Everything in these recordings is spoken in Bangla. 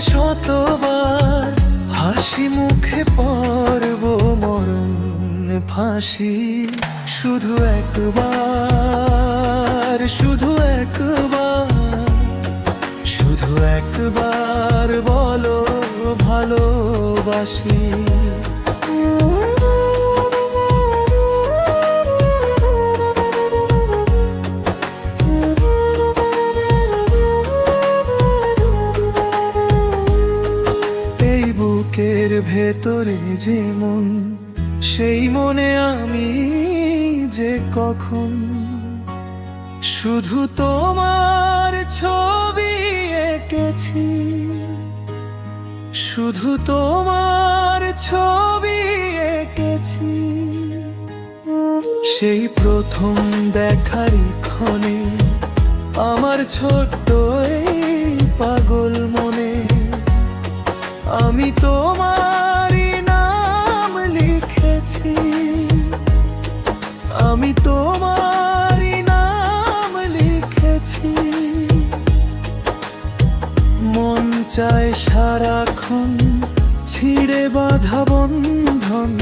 শতবার হাসি মুখে পড়ব মরণ ফাঁসি। শুধু একবার শুধু একবার শুধু একবার বলো ভালোবাসি। ভেতরে যে মন সেই মনে আমি যে কখন। শুধু তোমার ছবি এঁকেছি, শুধু তোমার ছবি এঁকেছি। সেই প্রথম দেখারই ক্ষণে, আমার ছোট্ট পাগল মনে, আমি তোমারই আমি তোমারই নাম লিখেছি। মন চায় সারাক্ষণ ছিঁড়ে বাঁধা বন্ধন,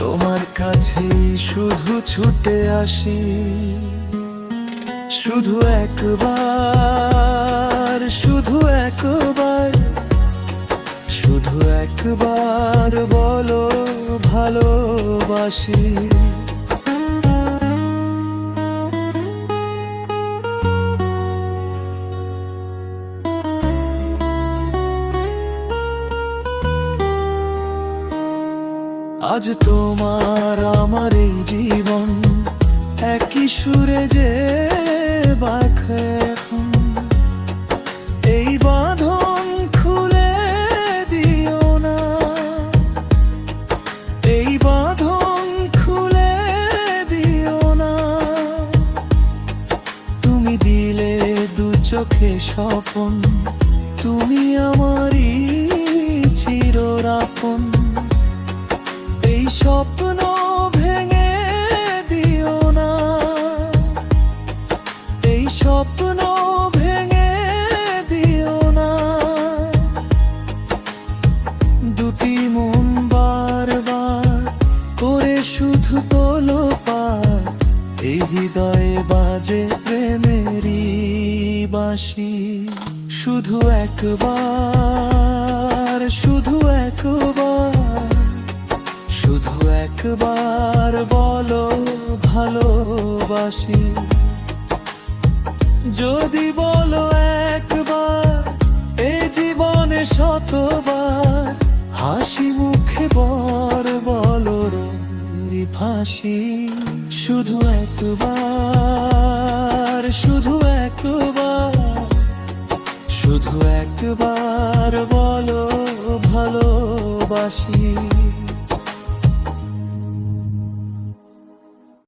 তোমার কাছেই শুধু ছুটে আসি। শুধু একবার শুধু একবার শুধু একবার বলো ভালোবাসি। আজ তোমার আমার এই জীবন, একই সুরে যে বাঁকে এই বাঁধন খুলে দিও না। এই বাঁধন খুলে দিও না। তুমি দিলে দু চোখে স্বপন, তুমি আমারই চিররাপন। স্বপ্ন ভেঙে দিও না। এই স্বপ্ন ভেঙে দিও না। দুটি মন বারবার করে শুধু তোলো পার এই হৃদয়ে বাজে প্রেমেরই বাঁশি। শুধু একবার শুধু একবার একবার বলো ভালোবাসি। যদি বলো একবার, এ জীবনে শতবার, হাসি মুখে বর বলো ফাঁসি। শুধু একবার শুধু একবার শুধু একবার বলো ভালোবাসি।